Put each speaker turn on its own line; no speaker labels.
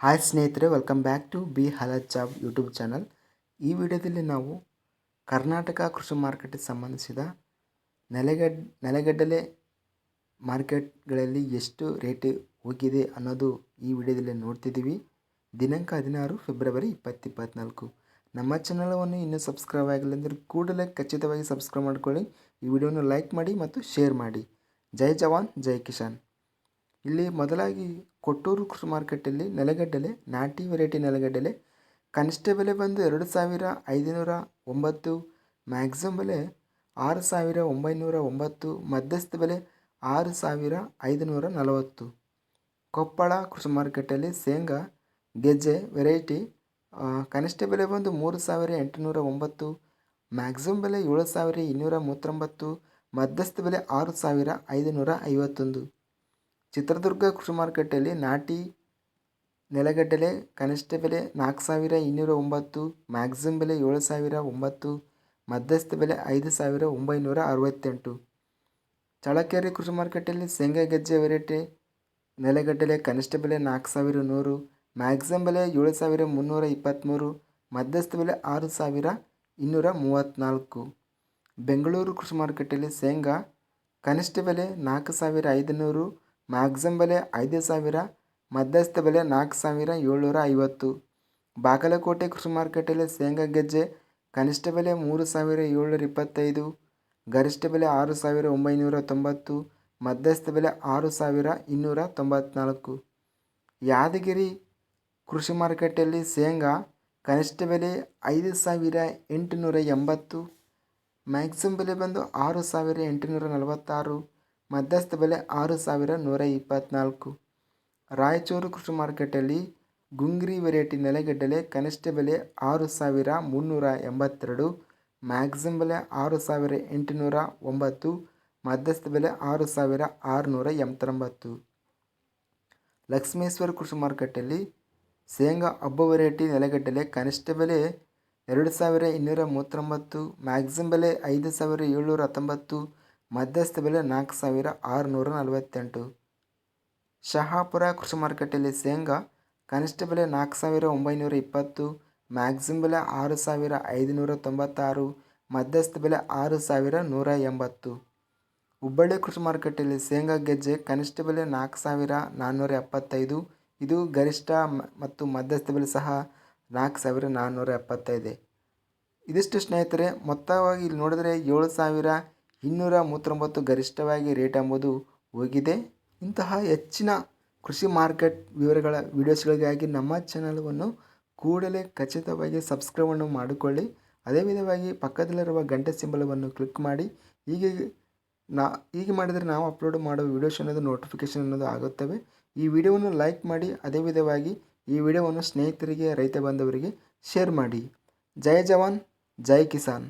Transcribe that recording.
Hi ಸ್ನೇಹಿತರೆ welcome back to B health job YouTube channel ಈ ವಿಡಿಯೋದಲ್ಲಿ ನಾವು ಕರ್ನಾಟಕ ಕೃಷಿ ಮಾರ್ಕೆಟ್ಗೆ ಸಂಬಂಧಿಸಿದ ನೆಲೆಗಡ್ ನೆಲೆಗಡ್ಡಲೆ ಮಾರ್ಕೆಟ್ಗಳಲ್ಲಿ ಎಷ್ಟು ರೇಟ್ ಹೋಗಿದೆ ಅನ್ನೋದು ಈ ವಿಡಿಯೋದಲ್ಲಿ ನೋಡ್ತಿದ್ದೀವಿ. ದಿನಾಂಕ ಹದಿನಾರು ಫೆಬ್ರವರಿ ಇಪ್ಪತ್ತು ಇಪ್ಪತ್ತ್ನಾಲ್ಕು ನಮ್ಮ ಚಾನಲನ್ನು ಇನ್ನೂ ಸಬ್ಸ್ಕ್ರೈಬ್ ಆಗಿಲ್ಲ ಅಂದರೆ ಕೂಡಲೇ ಖಚಿತವಾಗಿ ಸಬ್ಸ್ಕ್ರೈಬ್ ಮಾಡ್ಕೊಳ್ಳಿ. ಈ ವಿಡಿಯೋನ ಲೈಕ್ ಮಾಡಿ ಮತ್ತು ಶೇರ್ ಮಾಡಿ. ಜೈ ಜವಾನ್, ಜೈ ಕಿಸಾನ್. ಇಲ್ಲಿ ಮೊದಲಾಗಿ ಕೊಟ್ಟೂರು ಕೃಷಿ ಮಾರ್ಕೆಟಲ್ಲಿ ನೆಲಗಡಲೆ ನಾಟಿ ವೆರೈಟಿ ನೆಲಗಡಲೆ ಕನಿಷ್ಠ ಬೆಲೆ ಬಂದು ಎರಡು ಸಾವಿರ ಐದುನೂರ ಒಂಬತ್ತು, ಮ್ಯಾಕ್ಸಿಮಮ್ ಬೆಲೆ ಆರು ಸಾವಿರ ಒಂಬೈನೂರ ಒಂಬತ್ತು, ಮಧ್ಯಸ್ಥ ಬೆಲೆ ಆರು ಸಾವಿರ ಐದುನೂರ ನಲವತ್ತು. ಕೊಪ್ಪಳ ಕೃಷಿ ಮಾರ್ಕೆಟಲ್ಲಿ ಶೇಂಗಾ, ಗೆಜ್ಜೆ ವೆರೈಟಿ ಕನಿಷ್ಠ ಬೆಲೆ ಬಂದು ಮೂರು ಸಾವಿರ ಎಂಟುನೂರ ಒಂಬತ್ತು, ಮ್ಯಾಕ್ಸಿಮಮ್ ಬೆಲೆ ಏಳು ಸಾವಿರ ಇನ್ನೂರ ಮೂವತ್ತೊಂಬತ್ತು, ಮಧ್ಯಸ್ಥ ಬೆಲೆ ಆರು ಸಾವಿರ ಐದುನೂರ ಐವತ್ತೊಂದು. ಚಿತ್ರದುರ್ಗ ಕೃಷಿ ಮಾರುಕಟ್ಟೆಯಲ್ಲಿ ನಾಟಿ ನೆಲಗಡಲೆ ಕನಿಷ್ಠ ಬೆಲೆ ನಾಲ್ಕು ಸಾವಿರ ಇನ್ನೂರ ಒಂಬತ್ತು ಮ್ಯಾಕ್ಸಿಮಮ್ ಬೆಲೆ ಏಳು ಸಾವಿರ ಒಂಬತ್ತು, ಮಧ್ಯಸ್ಥ ಬೆಲೆ ಐದು ಸಾವಿರ ಒಂಬೈನೂರ ಅರವತ್ತೆಂಟು. ಚಳ್ಳಕೆರೆ ಕೃಷಿ ಮಾರುಕಟ್ಟೆಯಲ್ಲಿ ಶೇಂಗಾ ಗೆಜ್ಜೆ ವೆರೈಟಿ ನೆಲಗಡ್ಡಲೆ ಕನಿಷ್ಠ ಬೆಲೆ ನಾಲ್ಕು ಸಾವಿರ ನೂರು ಮ್ಯಾಕ್ಸಿಮಮ್ ಬೆಲೆ ಏಳು ಸಾವಿರ ಮುನ್ನೂರ ಇಪ್ಪತ್ತ್ಮೂರು ಮಧ್ಯಸ್ಥ ಬೆಲೆ ಆರು ಸಾವಿರ ಇನ್ನೂರ ಮೂವತ್ತ್ನಾಲ್ಕು. ಬೆಂಗಳೂರು ಕೃಷಿ ಮಾರುಕಟ್ಟೆಯಲ್ಲಿ ಶೇಂಗಾ ಕನಿಷ್ಠ ಬೆಲೆ ನಾಲ್ಕು ಸಾವಿರ ಐದುನೂರು ಮ್ಯಾಕ್ಸಿಮಮ್ ಬೆಲೆ ಐದು ಸಾವಿರ, ಮಧ್ಯಸ್ಥ ಬೆಲೆ ನಾಲ್ಕು ಸಾವಿರ ಏಳ್ನೂರ ಐವತ್ತು. ಬಾಗಲಕೋಟೆ ಕೃಷಿ ಮಾರ್ಕೆಟಲ್ಲಿ ಶೇಂಗಾ ಗೆಜ್ಜೆ ಕನಿಷ್ಠ ಬೆಲೆ ಮೂರು ಸಾವಿರ ಏಳ್ನೂರ ಇಪ್ಪತ್ತೈದು, ಗರಿಷ್ಠ ಬೆಲೆ ಆರು ಸಾವಿರ ಒಂಬೈನೂರ ತೊಂಬತ್ತು, ಮಧ್ಯಸ್ಥ ಬೆಲೆ ಆರು ಸಾವಿರ ಇನ್ನೂರ ತೊಂಬತ್ನಾಲ್ಕು. ಯಾದಗಿರಿ ಕೃಷಿ ಮಾರ್ಕೆಟಲ್ಲಿ ಶೇಂಗಾ ಕನಿಷ್ಠ ಬೆಲೆ ಐದು ಸಾವಿರ ಎಂಟುನೂರ ಎಂಬತ್ತು ಮ್ಯಾಕ್ಸಿಮಮ್ ಬೆಲೆ ಬಂದು ಆರು ಸಾವಿರ ಎಂಟುನೂರ ನಲವತ್ತಾರು ಮಧ್ಯಸ್ಥ ಬೆಲೆ ಆರು ಸಾವಿರ ನೂರ ಇಪ್ಪತ್ತ್ನಾಲ್ಕು ರಾಯಚೂರು ಕೃಷಿ ಮಾರ್ಕೆಟಲ್ಲಿ ಗುಂಗ್ರಿ ವೆರೈಟಿ ನೆಲಗಡ್ಡಲೆ ಕನಿಷ್ಠ ಬೆಲೆ ಆರು ಸಾವಿರ ಮುನ್ನೂರ ಎಂಬತ್ತೆರಡು ಮ್ಯಾಕ್ಸಿಮ್ ಬೆಲೆ ಆರು ಸಾವಿರ ಎಂಟುನೂರ ಒಂಬತ್ತು, ಮಧ್ಯಸ್ಥ ಬೆಲೆ ಆರು ಸಾವಿರ ಆರುನೂರ ಎಂಬತ್ತೊಂಬತ್ತು. ಲಕ್ಷ್ಮೇಶ್ವರ ಕೃಷಿ ಮಾರ್ಕೆಟಲ್ಲಿ ಶೇಂಗಾ ಹಬ್ಬ ವೆರೈಟಿ ನೆಲಗಡ್ಡಲೆ ಕನಿಷ್ಠ ಬೆಲೆ ಎರಡು ಸಾವಿರ ಇನ್ನೂರ ಮೂವತ್ತೊಂಬತ್ತು ಮ್ಯಾಕ್ಸಿಮ್ ಬೆಲೆ ಐದು ಸಾವಿರ ಏಳ್ನೂರ ಹತ್ತೊಂಬತ್ತು ಮಧ್ಯಸ್ಥ ಬೆಲೆ ನಾಲ್ಕು ಸಾವಿರ ಆರುನೂರ ನಲವತ್ತೆಂಟು. ಶಹಾಪುರ ಕೃಷಿ ಮಾರುಕಟ್ಟೆಯಲ್ಲಿ ಶೇಂಗಾ, ಕನಿಷ್ಠ ಬೆಲೆ ನಾಲ್ಕು ಸಾವಿರ ಒಂಬೈನೂರ ಇಪ್ಪತ್ತು ಮ್ಯಾಕ್ಸಿಮ್ ಬೆಲೆ ಆರು ಸಾವಿರ ಐದುನೂರ ತೊಂಬತ್ತಾರು, ಮಧ್ಯಸ್ಥ ಬೆಲೆ ಆರು ಸಾವಿರ ನೂರ ಎಂಬತ್ತು. ಹುಬ್ಬಳ್ಳಿ ಕೃಷಿ ಮಾರುಕಟ್ಟೆಯಲ್ಲಿ ಶೇಂಗಾ ಗೆಜ್ಜೆ ಕನಿಷ್ಠ ಬೆಲೆ ನಾಲ್ಕು ಸಾವಿರ ನಾನ್ನೂರ ಎಪ್ಪತ್ತೈದು, ಇದು ಗರಿಷ್ಠ ಮತ್ತು ಮಧ್ಯಸ್ಥ ಬೆಲೆ ಸಹ ನಾಲ್ಕು ಸಾವಿರ ನಾನ್ನೂರ ಎಪ್ಪತ್ತೈದು. ಇದಿಷ್ಟು ಸ್ನೇಹಿತರೆ, ಮೊತ್ತವಾಗಿ ಇಲ್ಲಿ ನೋಡಿದರೆ ಏಳು ಸಾವಿರ ಇನ್ನೂರ ಮೂವತ್ತೊಂಬತ್ತು ಗರಿಷ್ಠವಾಗಿ ರೇಟ್ ಎಂಬುದು ಹೋಗಿದೆ. ಇಂತಹ ಹೆಚ್ಚಿನ ಕೃಷಿ ಮಾರ್ಕೆಟ್ ವಿವರಗಳ ವೀಡಿಯೋಸ್ಗಳಿಗಾಗಿ ನಮ್ಮ ಚಾನಲನ್ನು ಕೂಡಲೇ ಖಚಿತವಾಗಿ ಸಬ್ಸ್ಕ್ರೈಬನ್ನು ಮಾಡಿಕೊಳ್ಳಿ. ಅದೇ ವಿಧವಾಗಿ ಪಕ್ಕದಲ್ಲಿರುವ ಗಂಟೆ ಸಿಂಬಲವನ್ನು ಕ್ಲಿಕ್ ಮಾಡಿ. ಹೀಗೆ ನಾ, ಹೀಗೆ ಮಾಡಿದರೆ ನಾವು ಅಪ್ಲೋಡ್ ಮಾಡುವ ವೀಡಿಯೋಸ್ ಅನ್ನೋದು ನೋಟಿಫಿಕೇಷನ್ ಅನ್ನೋದು ಆಗುತ್ತವೆ. ಈ ವಿಡಿಯೋವನ್ನು ಲೈಕ್ ಮಾಡಿ, ಅದೇ ವಿಧವಾಗಿ ಈ ವಿಡಿಯೋವನ್ನು ಸ್ನೇಹಿತರಿಗೆ, ರೈತ ಬಾಂಧವರಿಗೆ ಶೇರ್ ಮಾಡಿ. ಜೈ ಜವಾನ್, ಜೈ ಕಿಸಾನ್.